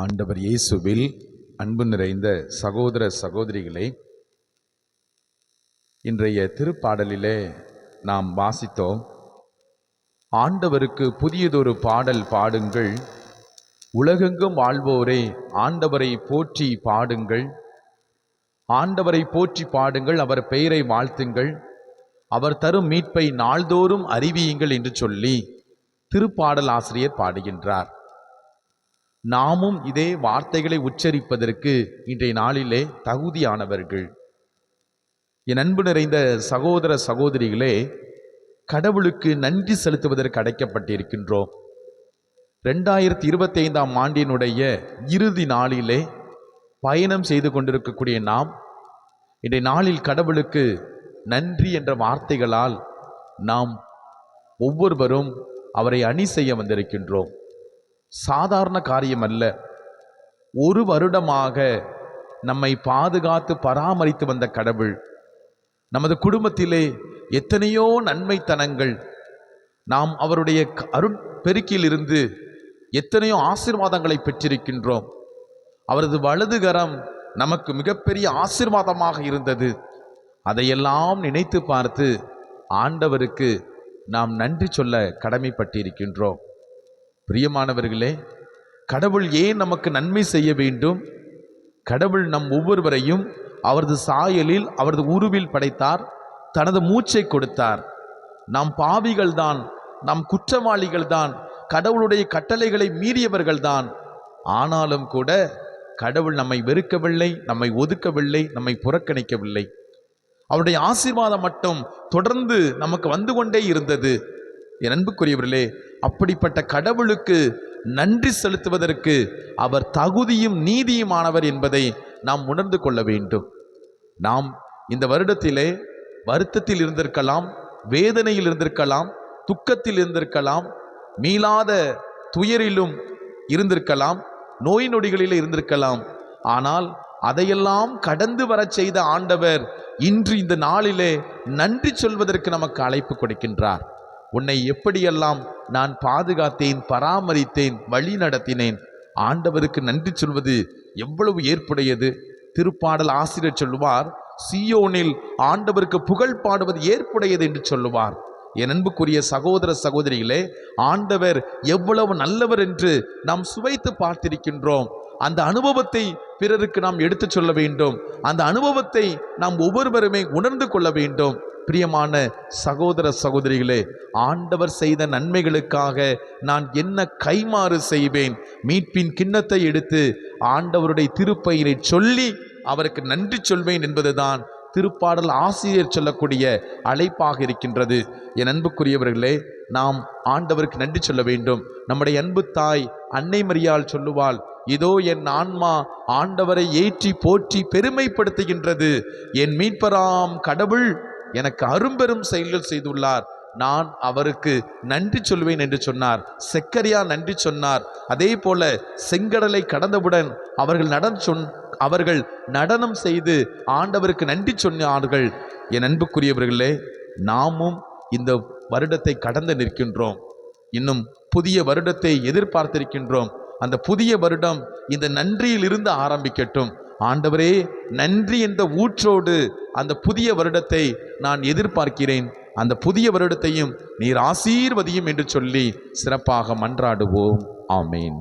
ஆண்டவர் இயேசுவில் அன்பு நிறைந்த சகோதர சகோதரிகளே இன்றைய திருப்பாடலிலே நாம் வாசித்தோம். ஆண்டவருக்கு புதியதொரு பாடல் பாடுங்கள். உலகெங்கும் வாழ்வோரே ஆண்டவரை போற்றி பாடுங்கள். ஆண்டவரை போற்றி பாடுங்கள் அவர் பெயரை வாழ்த்துங்கள். அவர் தரும் மீட்பை நாள்தோறும் அறிவியுங்கள் என்று சொல்லி திருப்பாடல் ஆசிரியர் பாடுகின்றார். நாமும் இதே வார்த்தைகளை உச்சரிப்பதற்கு இன்றைய நாளிலே தகுதியானவர்கள். என் அன்பு நிறைந்த சகோதர சகோதரிகளே கடவுளுக்கு நன்றி செலுத்துவதற்கு அடைக்கப்பட்டிருக்கின்றோம். ரெண்டாயிரத்தி இருபத்தி ஐந்தாம் ஆண்டினுடைய இறுதி நாளிலே பயணம் செய்து கொண்டிருக்கக்கூடிய நாம் இன்றைய நாளில் கடவுளுக்கு நன்றி என்ற வார்த்தைகளால் நாம் ஒவ்வொருவரும் அவரை அணி செய்ய வந்திருக்கின்றோம். சாதாரண காரியம் அல்ல ஒரு வருடமாக நம்மை பாதுகாத்து பராமரித்து வந்த கடவுள் நமது குடும்பத்திலே எத்தனையோ நன்மைத்தனங்கள் நாம் அவருடைய க- அருட்பெருக்கிலிருந்து எத்தனையோ ஆசீர்வாதங்களை பெற்றிருக்கின்றோம். அவரது வலதுகரம் நமக்கு மிகப்பெரிய ஆசீர்வாதமாக இருந்தது. அதையெல்லாம் நினைத்து பார்த்து ஆண்டவருக்கு நாம் நன்றி சொல்ல கடமைப்பட்டிருக்கின்றோம். பிரியமானவர்களே கடவுள் ஏன் நமக்கு நன்மை செய்ய வேண்டும்? கடவுள் நம் ஒவ்வொருவரையும் அவரது சாயலில் அவரது உருவில் படைத்தார் தனது மூச்சை கொடுத்தார். நாம் பாவிகள்தான் நாம் குற்றவாளிகள்தான் கடவுளுடைய கட்டளைகளை மீறியவர்கள்தான். ஆனாலும் கூட கடவுள் நம்மை வெறுக்கவில்லை நம்மை ஒதுக்கவில்லை நம்மை புறக்கணிக்கவில்லை. அவருடைய ஆசீர்வாதம் மட்டும் தொடர்ந்து நமக்கு வந்து கொண்டே இருந்தது. என் அன்புக்குரியவர்களே அப்படிப்பட்ட கடவுளுக்கு நன்றி செலுத்துவதற்கு அவர் தகுதியும் நீதியுமானவர் என்பதை நாம் உணர்ந்து கொள்ள வேண்டும். நாம் இந்த வருடத்திலே வருத்தத்தில் இருந்திருக்கலாம் வேதனையில் இருந்திருக்கலாம் துக்கத்தில் இருந்திருக்கலாம் மீளாத துயரிலும் இருந்திருக்கலாம் நோய் நொடிகளில் இருந்திருக்கலாம். ஆனால் அதையெல்லாம் கடந்து வரச் செய்த ஆண்டவர் இன்று இந்த நாளிலே நன்றி சொல்வதற்கு நமக்கு அழைப்பு கொடுக்கின்றார். உன்னை எப்படியெல்லாம் நான் பாதுகாத்தேன் பராமரித்தேன் வழி நடத்தினேன் ஆண்டவருக்கு நன்றி சொல்வது எவ்வளவு ஏற்புடையது. திருப்பாடல் ஆசிரியர் சொல்லுவார் சியோனில் ஆண்டவருக்கு புகழ் பாடுவது ஏற்புடையது என்று சொல்லுவார். என் அன்புக்குரிய சகோதர சகோதரிகளே ஆண்டவர் எவ்வளவு நல்லவர் என்று நாம் சுவைத்து பார்த்திருக்கின்றோம். அந்த அனுபவத்தை பிறருக்கு நாம் எடுத்துச் சொல்ல வேண்டும். அந்த அனுபவத்தை நாம் ஒவ்வொருவருமே உணர்ந்து கொள்ள வேண்டும். பிரியமான சகோதர சகோதரிகளே ஆண்டவர் செய்த நன்மைகளுக்காக நான் என்ன கைமாறு செய்வேன்? மீட்பின் கிண்ணத்தை எடுத்து ஆண்டவருடைய திருப்பயிரை சொல்லி அவருக்கு நன்றி சொல்வேன் என்பதுதான் திருப்பாடல் ஆசிரியர் சொல்லக்கூடிய அழைப்பாக இருக்கின்றது. என் அன்புக்குரியவர்களே நாம் ஆண்டவருக்கு நன்றி சொல்ல வேண்டும். நம்முடைய அன்பு தாய் அன்னை மரியாள் சொல்லுவாள் இதோ என் ஆன்மா ஆண்டவரை ஏற்றி போற்றி பெருமைப்படுத்துகின்றது. என் மீட்பராம் கடவுள் எனக்கு அரும்பெரும் செயல்கள் செய்துள்ளார். நான் அவருக்கு நன்றி சொல்வேன் என்று சொன்னார். செக்கரியா நன்றி சொன்னார். அதே போல செங்கடலை கடந்தவுடன் அவர்கள் நடன் சொன் அவர்கள் நடனம் செய்து ஆண்டவருக்கு நன்றி சொன்னார்கள். என் அன்புக்குரியவர்களே நாமும் இந்த வருடத்தை கடந்து நிற்கின்றோம். இன்னும் புதிய வருடத்தை எதிர்பார்த்திருக்கின்றோம். அந்த புதிய வருடம் இந்த நன்றியிலிருந்து ஆரம்பிக்கட்டும். ஆண்டவரே நன்றி என்ற ஊற்றோடு அந்த புதிய வருடத்தை நான் எதிர்பார்க்கிறேன். அந்த புதிய வருடத்தையும் நீர் ஆசீர்வதியும் என்று சொல்லி சிறப்பாக மன்றாடுவோம். ஆமேன்.